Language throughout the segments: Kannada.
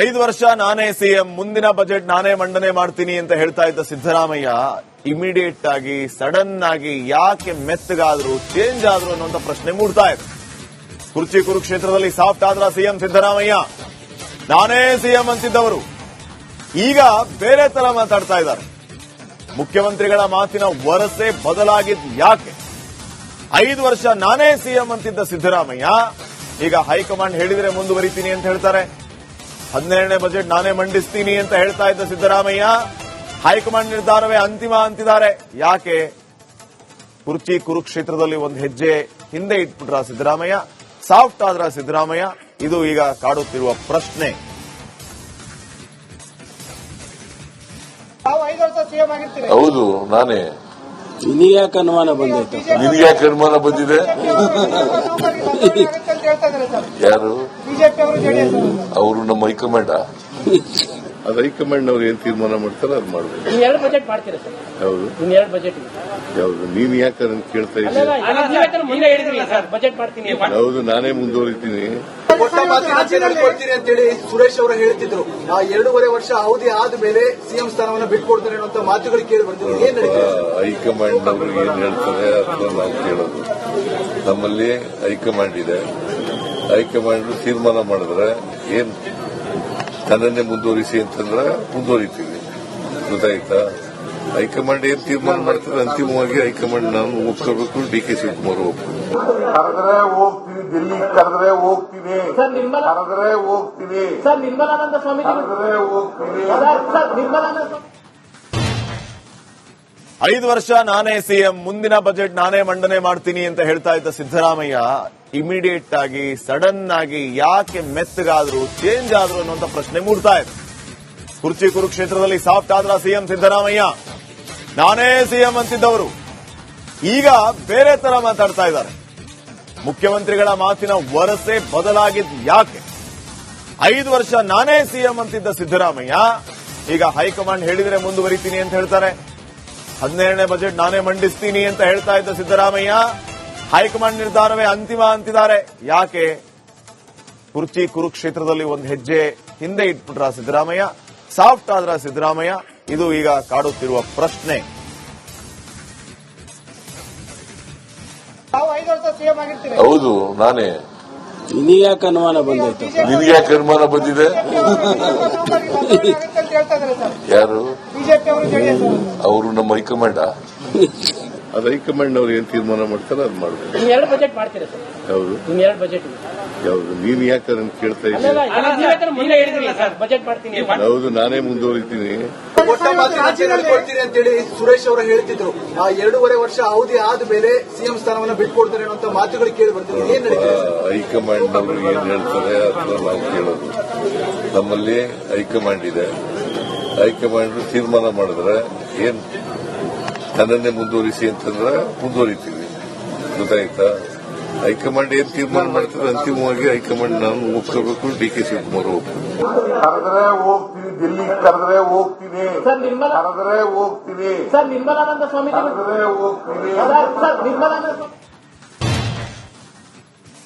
ಐದು ವರ್ಷ ನಾನೇ ಸಿಎಂ, ಮುಂದಿನ ಬಜೆಟ್ ನಾನೇ ಮಂಡನೆ ಮಾಡ್ತೀನಿ ಅಂತ ಹೇಳ್ತಾ ಇದ್ದ ಸಿದ್ದರಾಮಯ್ಯ ಇಮಿಡಿಯೇಟ್ ಆಗಿ ಸಡನ್ ಆಗಿ ಯಾಕೆ ಮೆತ್ತಗಾದ್ರು ಚೇಂಜ್ ಆದ್ರು ಅನ್ನುವಂತ ಪ್ರಶ್ನೆ ಮೂಡ್ತಾ ಇದೆ. ಕುರ್ಚಿ ಕುರುಕ್ಷೇತ್ರದಲ್ಲಿ ಸಾಫ್ಟ್ ಆದ್ರ ಸಿಎಂ ಸಿದ್ದರಾಮಯ್ಯ. ನಾನೇ ಸಿಎಂ ಅಂತಿದ್ದವರು. ಈಗ ಬೇರೆ ತರ ಮಾತಾಡ್ತಾ ಇದ್ದಾರೆ. ಮುಖ್ಯಮಂತ್ರಿಗಳ ಮಾತಿನ ವರಸೆ ಬದಲಾಗಿದ್ದು ಯಾಕೆ? ಐದು ವರ್ಷ ನಾನೇ ಸಿಎಂ ಅಂತಿದ್ದ ಸಿದ್ದರಾಮಯ್ಯ, ಈಗ ಹೈಕಮಾಂಡ್ ಹೇಳಿದ್ರೆ ಮುಂದುವರಿತೀನಿ ಅಂತ ಹೇಳ್ತಾರೆ. ಹದಿನೇಳನೇ ಬಜೆಟ್ ನಾನೇ ಮಂಡಿಸ್ತೀನಿ ಅಂತ ಹೇಳ್ತಾ ಇದ್ದ ಸಿದ್ದರಾಮಯ್ಯ, ಹೈಕಮಾಂಡ್ ನಿರ್ಧಾರವೇ ಅಂತಿಮ ಅಂತಿದ್ದಾರೆ. ಯಾಕೆ? ಕುರ್ಚಿ ಕುರುಕ್ಷೇತ್ರದಲ್ಲಿ ಒಂದು ಹೆಜ್ಜೆ ಹಿಂದೆ ಇಟ್ಬಿಟ್ರ ಸಿದ್ದರಾಮಯ್ಯ? ಸಾಫ್ಟ್ ಆದ್ರ ಸಿದ್ದರಾಮಯ್ಯ? ಇದು ಈಗ ಕಾಡುತ್ತಿರುವ ಪ್ರಶ್ನೆ. ಹೌದು, ನಾನೇ. ನಿನಗ್ಯಾಕೆ ಅನುಮಾನ ಬಂದೈತೆ ನಿನಗೆ ಯಾಕೆ ಅನುಮಾನ ಬಂದಿದೆ? ಯಾರು? ಅವರು ನಮ್ಮ ಹೈಕಮಾಂಡ. ಅದು ಹೈಕಮಾಂಡ್ ಅವ್ರು ಏನ್ ತೀರ್ಮಾನ ಮಾಡ್ತಾರೆ ಅದು ಮಾಡಬೇಕು ಎರಡು ಬಜೆಟ್ ಮಾಡ್ತೀರಾ ಸರ್. ಹೌದು. ಬಜೆಟ್ ಯಾವ್ದು ನೀನ್ ಯಾಕೆ ಅದನ್ನ ಕೇಳ್ತಾ ಇದ್ದೀನಿ ಮುಂದೆ ಸರ್? ಬಜೆಟ್ ಮಾಡ್ತೀನಿ ಹೌದು ನಾನೇ ಮುಂದುವರಿತೀನಿ. ಅಂತೇಳಿ ಸುರೇಶ್ ಅವರು ಹೇಳ್ತಿದ್ರು. ಆ ಎರಡೂವರೆ ವರ್ಷ ಅವಧಿ ಆದ ಮೇಲೆ ಸಿಎಂ ಸ್ಥಾನವನ್ನು ಬಿಟ್ಕೊಡ್ತಾರೆ ಅನ್ನುವಂತ ಮಾತುಗಳು ಕೇಳಿ ಏನ್ ನಡೀತಿದೆ? ಹೈಕಮಾಂಡ್ ಅವರು ಏನ್ ಹೇಳ್ತಾರೆ ಅದನ್ನ ನಾವು ಕೇಳೋದು. ನಮ್ಮಲ್ಲಿ ಹೈಕಮಾಂಡ್ ಇದೆ. ಹೈಕಮಾಂಡ್ ತೀರ್ಮಾನ ಮಾಡಿದ್ರೆ ಏನ್ ತನ್ನನ್ನೇ ಮುಂದುವರಿಸಿ ಅಂತಂದ್ರೆ ಮುಂದುವರಿತೀವಿ. ಗೊತ್ತಾಯ್ತಾ? ಹೈಕಮಾಂಡ್ ಏನ್ ತೀರ್ಮಾನ ಮಾಡ್ತಾರೆ ಅಂತಿಮವಾಗಿ ಹೈಕಮಾಂಡ್ ನಾನು ಒಪ್ಕೋಬೇಕು ಡಿ ಕೆ ಶಿವಕುಮಾರ್ ಒಪ್ಕೋಬೇಕು. ಕರೆದ್ರೆ ಹೋಗ್ತೀನಿ ದಿಲ್ಲಿ ಕರೆದ್ರೆ ಹೋಗ್ತೀನಿ ಕರೆದ್ರೆ ಹೋಗ್ತೀನಿ ಸರ್ ನಿರ್ಮಲಾನಂದ ಸ್ವಾಮೀಜಿಗಳು ಕರೆದ್ರೆ ಹೋಗ್ತೀನಿ ಐದು ವರ್ಷ ನಾನೇ ಸಿಎಂ ಮುಂದಿನ ಬಜೆಟ್ ನಾನೇ ಮಂಡನೆ ಮಾಡ್ತೀನಿ ಅಂತ ಹೇಳ್ತಾ ಇದ್ದ ಸಿದ್ದರಾಮಯ್ಯ ಇಮಿಡಿಯೇಟ್ ಆಗಿ, ಸಡನ್ ಆಗಿ ಯಾಕೆ ಮೆತ್ತಗಾದ್ರು ಚೇಂಜ್ ಆದ್ರು ಅನ್ನುವಂತ ಪ್ರಶ್ನೆ ಮೂಡ್ತಾ ಇದೆ. ಕುರ್ಚಿ ಕುರುಕ್ಷೇತ್ರದಲ್ಲಿ ಸಾಫ್ಟ್ ಆದ್ರ ಸಿಎಂ ಸಿದ್ದರಾಮಯ್ಯ. ನಾನೇ ಸಿಎಂ ಅಂತಿದ್ದವರು. ಈಗ ಬೇರೆ ತರ ಮಾತಾಡ್ತಾ ಇದ್ದಾರೆ. ಮುಖ್ಯಮಂತ್ರಿಗಳ ಮಾತಿನ ವರಸೆ ಬದಲಾಗಿದ್ದು ಯಾಕೆ? ಐದು ವರ್ಷ ನಾನೇ ಸಿಎಂ ಅಂತಿದ್ದ ಸಿದ್ದರಾಮಯ್ಯ, ಈಗ ಹೈಕಮಾಂಡ್ ಹೇಳಿದ್ರೆ ಮುಂದುವರಿತೀನಿ ಅಂತ ಹೇಳ್ತಾರೆ. ಹದಿನೇಳನೇ ಬಜೆಟ್ ನಾನೇ ಮಂಡಿಸ್ತೀನಿ ಅಂತ ಹೇಳ್ತಾ ಇದ್ದ ಸಿದ್ದರಾಮಯ್ಯ ಹೈಕಮಾಂಡ್ ನಿರ್ಧಾರವೇ ಅಂತಿಮ ಅಂತಿದ್ದಾರೆ. ಯಾಕೆ? ಕುರ್ಚಿ ಕುರುಕ್ಷೇತ್ರದಲ್ಲಿ ಒಂದು ಹೆಜ್ಜೆ ಹಿಂದೆ ಇಟ್ಬಿಟ್ರ ಸಿದ್ದರಾಮಯ್ಯ? ಸಾಫ್ಟ್ ಆದ್ರ ಸಿದ್ದರಾಮಯ್ಯ? ಇದು ಈಗ ಕಾಡುತ್ತಿರುವ ಪ್ರಶ್ನೆ. ಹೌದು ನಾನೇ. ನಿನಗ್ಯಾಕೆ ಅನುಮಾನ ಬಂದೈತೆ? ನಿನಗೆ ಯಾಕೆ ಅನುಮಾನ ಬಂದಿದೆ? ಅಂತ ಹೇಳ್ತಾ ಇದ್ದಾರೆ ಸರ್ ಯಾರು ಅವರು ನಮ್ಮ ಹೈಕಮಾಂಡ. ಅದು ಹೈಕಮಾಂಡ್ ಅವ್ರು ಏನ್ ತೀರ್ಮಾನ ಮಾಡ್ತಾರೆ ಅದು ಮಾಡ್ಬೇಕು. ಇನ್ ಎರಡು ಬಜೆಟ್ ಮಾಡ್ತೀರಾ ಸರ್? ಹೌದು. ಇನ್ ಎರಡು ಬಜೆಟ್ ಯಾವ್ದು ನೀನ್ ಯಾಕೆ ಅದನ್ನ ಕೇಳ್ತಾ ಇದ್ದೀನಿ ಮುಂದೆ ಹೇಳಿದ್ರಿ ಸರ್? ಬಜೆಟ್ ಮಾಡ್ತೀನಿ ಹೌದು ನಾನೇ ಮುಂದುವರಿತೀನಿ. ಅಂತೇಳಿ ಸುರೇಶ್ ಅವರು ಹೇಳ್ತಿದ್ರು. ಆ ಎರಡೂವರೆ ವರ್ಷ ಅವಧಿ ಆದ ಮೇಲೆ ಸಿಎಂ ಸ್ಥಾನವನ್ನು ಬಿಟ್ಕೊಡ್ತಾರೆ ಅನ್ನೋ ಮಾತುಗಳು ಕೇಳಿ ಬರ್ತಿದ್ರು ಏನ್ ನಡೀತಿದೆ? ಹೈಕಮಾಂಡ್ ಅವರು ಏನ್ ಹೇಳ್ತಾರೆ ಅದನ್ನ ನಾವು ಕೇಳೋದು. ನಮ್ಮಲ್ಲಿ ಹೈಕಮಾಂಡ್ ಇದೆ. ಹೈಕಮಾಂಡ್ ತೀರ್ಮಾನ ಮಾಡಿದ್ರೆ ಏನ್ ತನ್ನನ್ನೇ ಮುಂದುವರಿಸಿ ಅಂತಂದ್ರೆ ಮುಂದುವರಿತೀವಿ. ಗೊತ್ತಾಯ್ತಾ? ಹೈಕಮಾಂಡ್ ಏನ್ ತೀರ್ಮಾನ ಮಾಡ್ತಾರೆ ಅಂತಿಮವಾಗಿ ಹೈಕಮಾಂಡ್ ನಾನು ಒಪ್ಕೋಬೇಕು ಡಿ ಕೆ ಶಿವಕುಮಾರ್ ಒಪ್ಕೋಬೇಕು ಕರೆದ್ರೆ ಹೋಗ್ತೀನಿ ಡೆಲ್ಲಿ ಕರೆದ್ರೆ ಹೋಗ್ತೀನಿ. ಸರ್ ನಿರ್ಮಲಾ ಕರೆದ್ರೆ ಹೋಗ್ತೀನಿ. ಸರ್ ನಿರ್ಮಲಾನಂದ ಸ್ವಾಮೀಜಿಗಳು ಕರೆದ್ರೆ ಹೋಗ್ತೀನಿ.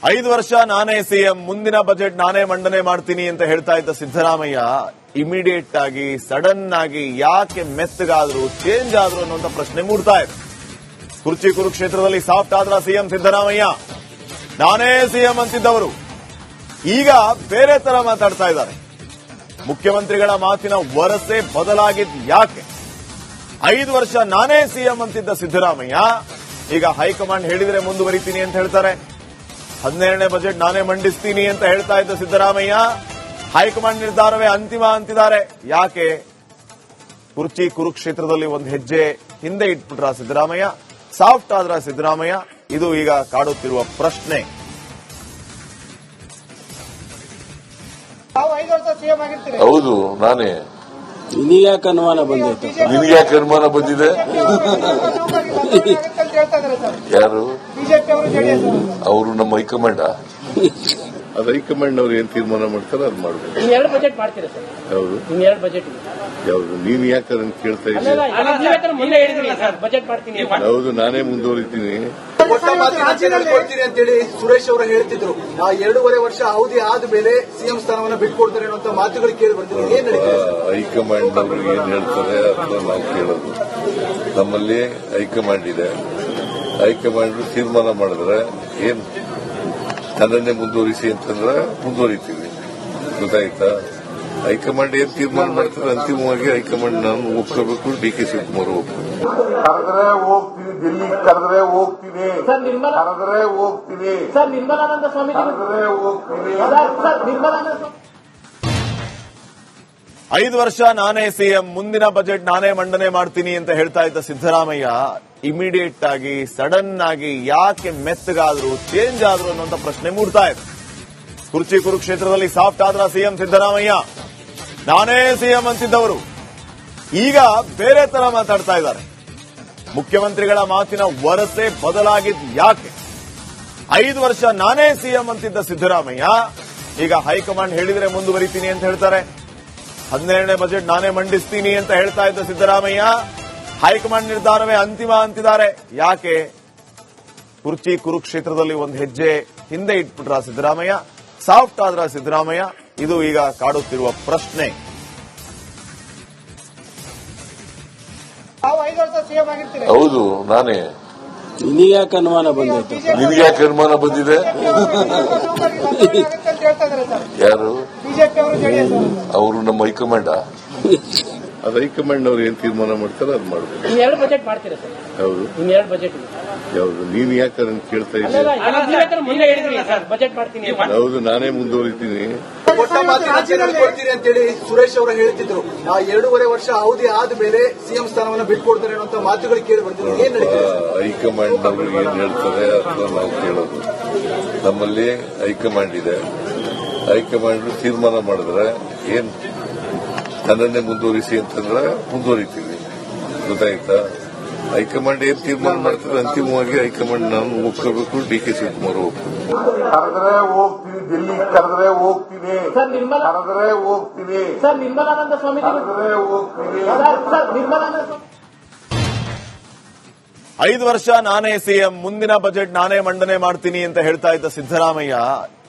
ಐದು ವರ್ಷ ನಾನೇ ಸಿಎಂ, ಮುಂದಿನ ಬಜೆಟ್ ನಾನೇ ಮಂಡನೆ ಮಾಡ್ತೀನಿ ಅಂತ ಹೇಳ್ತಾ ಇದ್ದ ಸಿದ್ದರಾಮಯ್ಯ ಇಮಿಡಿಯೇಟ್ ಆಗಿ ಸಡನ್ ಆಗಿ ಯಾಕೆ ಮೆತ್ತಗಾದ್ರು ಚೇಂಜ್ ಆದ್ರು ಅನ್ನುವಂತ ಪ್ರಶ್ನೆ ಮೂಡ್ತಾ ಇದೆ. ಕುರ್ಚಿ ಕುರುಕ್ಷೇತ್ರದಲ್ಲಿ ಸಾಫ್ಟ್ ಆದ್ರ ಸಿಎಂ ಸಿದ್ದರಾಮಯ್ಯ? ನಾನೇ ಸಿಎಂ ಅಂತಿದ್ದವರು. ಈಗ ಬೇರೆ ತರ ಮಾತಾಡ್ತಾ ಇದ್ದಾರೆ. ಮುಖ್ಯಮಂತ್ರಿಗಳ ಮಾತಿನ ವರಸೆ ಬದಲಾಗಿದ್ ಯಾಕೆ? ಐದು ವರ್ಷ ನಾನೇ ಸಿಎಂ ಅಂತಿದ್ದ ಸಿದ್ದರಾಮಯ್ಯ, ಈಗ ಹೈಕಮಾಂಡ್ ಹೇಳಿದ್ರೆ ಮುಂದುವರಿತೀನಿ ಅಂತ ಹೇಳ್ತಾರೆ. ಹದಿನೇಳನೇ ಬಜೆಟ್ ನಾನೇ ಮಂಡಿಸ್ತೀನಿ ಅಂತ ಹೇಳ್ತಾ ಇದ್ದ ಸಿದ್ದರಾಮಯ್ಯ ಹೈಕಮಾಂಡ್ ನಿರ್ಧಾರವೇ ಅಂತಿಮ ಅಂತಿದ್ದಾರೆ. ಯಾಕೆ? ಕುರ್ಚಿ ಕುರುಕ್ಷೇತ್ರದಲ್ಲಿ ಒಂದು ಹೆಜ್ಜೆ ಹಿಂದೆ ಇಟ್ಬಿಟ್ರ ಸಿದ್ದರಾಮಯ್ಯ? ಸಾಫ್ಟ್ ಆದ್ರ ಸಿದ್ದರಾಮಯ್ಯ? ಇದು ಈಗ ಕಾಡುತ್ತಿರುವ ಪ್ರಶ್ನೆ. ಹೌದು ನಾನೇ. ನಿನಗ್ಯಾಕೆ ಅನುಮಾನ ಬಂದಿದೆ ನಿನ್ಗೆ ಯಾಕೆ ಅನುಮಾನ ಬಂದಿದೆ? ಅಂತ ಇದ್ದಾರೆ ಸರ್. ಯಾರು? ಅವರು ನಮ್ಮ ಹೈಕಮಾಂಡ್. ಅದು ಹೈಕಮಾಂಡ್ ಅವ್ರು ಏನ್ ತೀರ್ಮಾನ ಮಾಡ್ತಾರೆ ಅದು ಮಾಡಬೇಕು. ಎರಡು ಬಜೆಟ್ ಮಾಡ್ತೀರಾ ಸರ್? ಹೌದು ಇನ್ ಎರಡು ಬಜೆಟ್ ಯಾವ್ದು? ನೀನ್ ಯಾಕೆ ಅದನ್ನ ಕೇಳ್ತಾ ಇದ್ದೀನಿ ಮುಂದೆ ಹೇಳಿದ್ರಿ ಸರ್. ಬಜೆಟ್ ಮಾಡ್ತೀನಿ ಹೌದು ನಾನೇ ಮುಂದುವರಿತೀನಿ. ಕೊಡ್ತೀನಿ ಅಂತೇಳಿ ಸುರೇಶ್ ಅವರು ಹೇಳ್ತಿದ್ರು. ಆ ಎರಡೂವರೆ ವರ್ಷ ಅವಧಿ ಆದ್ಮೇಲೆ ಸಿಎಂ ಸ್ಥಾನವನ್ನ ಬಿಟ್ಕೊಡ್ತಾರೆ ಅನ್ನೋ ಮಾತುಗಳು ಕೇಳಿ ಬರ್ತೀನಿ. ಏನ್ ಹೈಕಮಾಂಡ್ ಅವ್ರಿಗೆ ಏನ್ ಹೇಳ್ತಾರೆ ಅಥವಾ ನಾವು ಕೇಳೋದು. ನಮ್ಮಲ್ಲಿ ಹೈಕಮಾಂಡ್ ಇದೆ. ಹೈಕಮಾಂಡ್ ತೀರ್ಮಾನ ಮಾಡಿದ್ರೆ ಏನ್ ತನ್ನೇ ಮುಂದುವರಿಸಿ ಅಂತಂದ್ರೆ ಮುಂದುವರಿತೀವಿ. ಗೊತ್ತಾಯ್ತಾ? ಹೈಕಮಾಂಡ್ ಏನ್ ತೀರ್ಮಾನ ಮಾಡ್ತಾರೆ ಅಂತಿಮವಾಗಿ ಹೈಕಮಾಂಡ್ ನಾನು ಒಪ್ಕೋಬೇಕು ಡಿ ಕೆ ಶಿವಕುಮಾರ್ ಒಪ್ಕೋಬೇಕು. ಕರೆದ್ರೆ ಹೋಗ್ತೀನಿ ದಿಲ್ಲಿ ಕರೆದ್ರೆ ಹೋಗ್ತೀನಿ. ಕರೆದ್ರೆ ಹೋಗ್ತೀನಿ. ಕರೆದ್ರೆ ಹೋಗ್ತೀನಿ. ಐದು ವರ್ಷ ನಾನೇ ಸಿಎಂ, ಮುಂದಿನ ಬಜೆಟ್ ನಾನೇ ಮಂಡನೆ ಮಾಡ್ತೀನಿ ಅಂತ ಹೇಳ್ತಾ ಇದ್ದ ಸಿದ್ದರಾಮಯ್ಯ ಇಮಿಡಿಯೇಟ್ ಆಗಿ ಸಡನ್ ಆಗಿ ಯಾಕೆ ಮೆತ್ತಗಾದ್ರು ಚೇಂಜ್ ಆದ್ರು ಅನ್ನುವಂತ ಪ್ರಶ್ನೆ ಮೂಡ್ತಾ ಇದೆ. ಕುರ್ಚಿ ಕುರುಕ್ಷೇತ್ರದಲ್ಲಿ ಸಾಫ್ಟ್ ಆದ್ರ ಸಿಎಂ ಸಿದ್ದರಾಮಯ್ಯ? ನಾನೇ ಸಿಎಂ ಅಂತಿದ್ದವರು ಈಗ ಬೇರೆ ತರ ಮಾತಾಡ್ತಾ ಇದ್ದಾರೆ. ಮುಖ್ಯಮಂತ್ರಿಗಳ ಮಾತಿನ ವರಸೆ ಬದಲಾಗಿದ್ ಯಾಕೆ? ಐದು ವರ್ಷ ನಾನೇ ಸಿಎಂ ಅಂತಿದ್ದ ಸಿದ್ದರಾಮಯ್ಯ, ಈಗ ಹೈಕಮಾಂಡ್ ಹೇಳಿದ್ರೆ ಮುಂದುವರಿತೀನಿ ಅಂತ ಹೇಳ್ತಾರೆ. ಹದಿನೇಳನೇ ಬಜೆಟ್ ನಾನೇ ಮಂಡಿಸ್ತೀನಿ ಅಂತ ಹೇಳ್ತಾ ಇದ್ದ ಸಿದ್ದರಾಮಯ್ಯ ಹೈಕಮಾಂಡ್ ನಿರ್ಧಾರವೇ ಅಂತಿಮ ಅಂತಿದ್ದಾರೆ. ಯಾಕೆ? ಕುರ್ಚಿ ಕುರುಕ್ಷೇತ್ರದಲ್ಲಿ ಒಂದು ಹೆಜ್ಜೆ ಹಿಂದೆ ಇಟ್ಬಿಟ್ರ ಸಿದ್ದರಾಮಯ್ಯ? ಸಾಫ್ಟ್ ಆದ್ರ ಸಿದ್ದರಾಮಯ್ಯ? ಇದು ಈಗ ಕಾಡುತ್ತಿರುವ ಪ್ರಶ್ನೆ. ಹೌದು ನಾನೇ. ನಿನಗ್ಯಾಕೆ ಅನುಮಾನ ಬಂದೈತೆ? ನಿನ್ಗೆ ಯಾಕೆ ಅನುಮಾನ ಬಂದಿದೆ? ಯಾರು? ಅವರು ನಮ್ಮ ಹೈಕಮಾಂಡ. ಅದು ಹೈಕಮಾಂಡ್ ಅವ್ರು ಏನ್ ತೀರ್ಮಾನ ಮಾಡ್ತಾರೆ ಅದು ಮಾಡಬೇಕು ಇನ್ನು ಎರಡು ಬಜೆಟ್ ಮಾಡ್ತೀರಾ ಸರ್? ಹೌದು. ಇನ್ನೆರಡು ಬಜೆಟ್ ಯಾವುದು? ನೀನ್ ಯಾಕೆ ಅದನ್ನ ಕೇಳ್ತಾ ಇದ್ದೀನಿ ನೀವೇ ಮುಂದೆ ಹೇಳಿದ್ರಲ್ಲ ಸರ್ ಬಜೆಟ್ ಮಾಡ್ತೀನಿ ಅಂತ. ಹೌದು ನಾನೇ ಮುಂದುವರಿತೀನಿ. ನಡ್ಕೊಳ್ತೀನಿ ಅಂತೇಳಿ ಸುರೇಶ್ ಅವರು ಹೇಳ್ತಿದ್ರು. ಆ ಎರಡೂವರೆ ವರ್ಷ ಅವಧಿ ಆದ್ಮೇಲೆ ಸಿಎಂ ಸ್ಥಾನವನ್ನ ಬಿಟ್ಕೊಡ್ತಾರೆ ಅನ್ನೋ ಮಾತುಗಳು ಕೇಳಿ ಬರ್ತೀವಿ ಏನ್ ನಡೀತಿದೆ? ಹೈಕಮಾಂಡ್ ಅವರು ಏನ್ ಹೇಳ್ತಾರೆ ಅಥವಾ ನಾವು ಕೇಳೋದು. ನಮ್ಮಲ್ಲಿ ಹೈಕಮಾಂಡ್ ಇದೆ. ಹೈಕಮಾಂಡ್ ತೀರ್ಮಾನ ಮಾಡಿದ್ರೆ ಏನ್ ನನ್ನನ್ನೇ ಮುಂದುವರಿಸಿ ಅಂತಂದ್ರೆ ಮುಂದುವರಿತೀವಿ. ಗೊತ್ತಾಯ್ತಾ? ಹೈಕಮಾಂಡ್ ಏನ್ ತೀರ್ಮಾನ ಮಾಡ್ತಾರೆ ಅಂತಿಮವಾಗಿ ಹೈಕಮಾಂಡ್ ನಾನು ಒಪ್ಕೋಬೇಕು ಡಿ ಕೆ ಶಿವಕುಮಾರ್ ಒಪ್ಕೋಬೇಕು. ಕರೆದ್ರೆ ಹೋಗ್ತೀನಿ ದಿಲ್ಲಿ ಕರೆದ್ರೆ ಹೋಗ್ತೀನಿ. ಸರ್ ನಿರ್ಮಲಾ ಕರೆದ್ರೆ ಹೋಗ್ತೀನಿ. ಸರ್ ನಿರ್ಮಲಾನಂದ ಸ್ವಾಮಿ ಕರೆದ್ರೆ ಹೋಗ್ತೀನಿ. ಐದು ವರ್ಷ ನಾನೇ ಸಿಎಂ, ಮುಂದಿನ ಬಜೆಟ್ ನಾನೇ ಮಂಡನೆ ಮಾಡ್ತೀನಿ ಅಂತ ಹೇಳ್ತಾ ಇದ್ದ ಸಿದ್ದರಾಮಯ್ಯ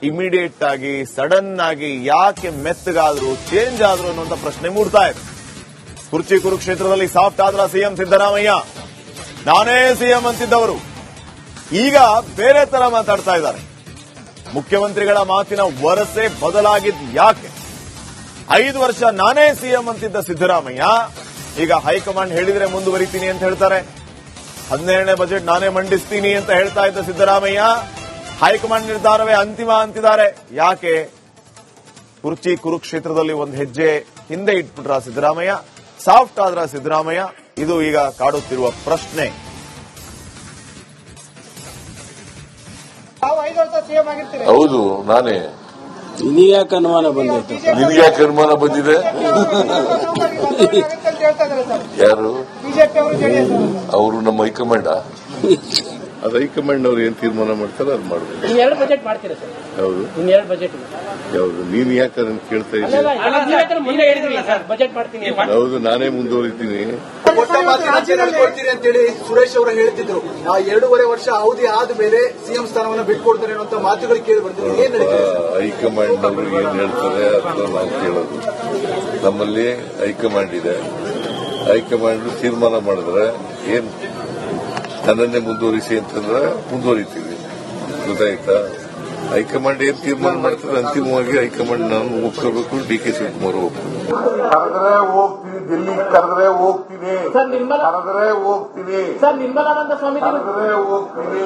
ಇಮಿಡಿಯೇಟ್ ಆಗಿ ಸಡನ್ ಆಗಿ ಯಾಕೆ ಮೆತ್ತಗಾದ್ರು ಚೇಂಜ್ ಆದ್ರು ಅನ್ನುವಂತ ಪ್ರಶ್ನೆ ಮೂಡ್ತಾ ಇದೆ. ಕುರ್ಚಿ ಕುರುಕ್ಷೇತ್ರದಲ್ಲಿ ಸಾಫ್ಟ್ ಆದ್ರ ಸಿಎಂ ಸಿದ್ದರಾಮಯ್ಯ. ನಾನೇ ಸಿಎಂ ಅಂತಿದ್ದವರು. ಈಗ ಬೇರೆ ತರ ಮಾತಾಡ್ತಾ ಇದ್ದಾರೆ. ಮುಖ್ಯಮಂತ್ರಿಗಳ ಮಾತಿನ ವರಸೆ ಬದಲಾಗಿದ್ ಯಾಕೆ? ಐದು ವರ್ಷ ನಾನೇ ಸಿಎಂ ಅಂತಿದ್ದ ಸಿದ್ದರಾಮಯ್ಯ, ಈಗ ಹೈಕಮಾಂಡ್ ಹೇಳಿದ್ರೆ ಮುಂದುವರಿತೀನಿ ಅಂತ ಹೇಳ್ತಾರೆ. ಹದಿನೇಳನೇ ಬಜೆಟ್ ನಾನೇ ಮಂಡಿಸ್ತೀನಿ ಅಂತ ಹೇಳ್ತಾ ಇದ್ದ ಸಿದ್ದರಾಮಯ್ಯ ಹೈಕಮಾಂಡ್ ನಿರ್ಧಾರವೇ ಅಂತಿಮ ಅಂತಿದ್ದಾರೆ. ಯಾಕೆ? ಕುರ್ಚಿ ಕುರುಕ್ಷೇತ್ರದಲ್ಲಿ ಒಂದು ಹೆಜ್ಜೆ ಹಿಂದೆ ಇಟ್ಬಿಟ್ರ ಸಿದ್ದರಾಮಯ್ಯ? ಸಾಫ್ಟ್ ಆದ್ರ ಸಿದ್ದರಾಮಯ್ಯ? ಇದು ಈಗ ಕಾಡುತ್ತಿರುವ ಪ್ರಶ್ನೆ. ಹೌದು ನಾನೇ. ಯಾಕೆ ಅನುಮಾನ ಬಂದಿದೆ? ಯಾರು? ಅವರು ನಮ್ಮ ಹೈಕಮಾಂಡ. ಅದು ಹೈಕಮಾಂಡ್ ಅವ್ರು ಏನ್ ತೀರ್ಮಾನ ಮಾಡ್ತಾರೆ ಅದು ಮಾಡಬೇಕು ಎರಡು ಬಜೆಟ್ ಮಾಡ್ತೀರಾ ಸರ್? ಹೌದು. ಬಜೆಟ್ ನೀನ್ ಯಾಕೆ ಅದನ್ನ ಕೇಳ್ತಾ ಇದ್ದೀನಿ ನೀವೇ ಮುಂದೆ ಹೇಳಿದ್ರಲ್ಲ ಸರ್ ಬಜೆಟ್ ಮಾಡ್ತೀನಿ ಅಂತ. ಹೌದು ನಾನೇ ಮುಂದುವರಿತೀನಿ. ನಡ್ಕೊಳ್ತೀನಿ ಅಂತೇಳಿ ಸುರೇಶ್ ಅವರು ಹೇಳ್ತಿದ್ರು. ಆ ಎರಡೂವರೆ ವರ್ಷ ಅವಧಿ ಆದ್ಮೇಲೆ ಸಿಎಂ ಸ್ಥಾನವನ್ನ ಬಿಟ್ಕೊಡ್ತಾರೆ ಅನ್ನೋ ಮಾತುಗಳು ಕೇಳಿ ಬರ್ತಿದ್ರು ಏನ್ ನಡೀತಿದೆ ಹೈಕಮಾಂಡ್ ಅವರು ಏನ್ ಹೇಳ್ತಾರೆ ಅದನ್ನ ನಾವು ಕೇಳೋದು. ನಮ್ಮಲ್ಲಿ ಹೈಕಮಾಂಡ್ ಇದೆ. ಹೈಕಮಾಂಡ್ ತೀರ್ಮಾನ ಮಾಡಿದ್ರೆ ಏನ್ ನನ್ನನ್ನೇ ಮುಂದುವರಿಸಿ ಅಂತಂದ್ರೆ ಮುಂದುವರಿತೀವಿ. ಗೊತ್ತಾಯ್ತಾ? ಹೈಕಮಾಂಡ್ ಏನ್ ತೀರ್ಮಾನ ಮಾಡ್ತಾರೆ? ಅಂತಿಮವಾಗಿ ಹೈಕಮಾಂಡ್ ನಾನು ಒಪ್ಕೋಬೇಕು ಡಿ ಕೆ ಶಿವಕುಮಾರ್ ಒಪ್ಕೋಬೇಕು. ಕರೆದ್ರೆ ಹೋಗ್ತೀನಿ ದಿಲ್ಲಿ ಕರೆದ್ರೆ ಹೋಗ್ತೀನಿ. ಕರೆದ್ರೆ ಹೋಗ್ತೀನಿ. ಸರ್ ನಿರ್ಮಲಾನಂದ ಸ್ವಾಮಿ ಕರೆದ್ರೆ ಹೋಗ್ತೀನಿ.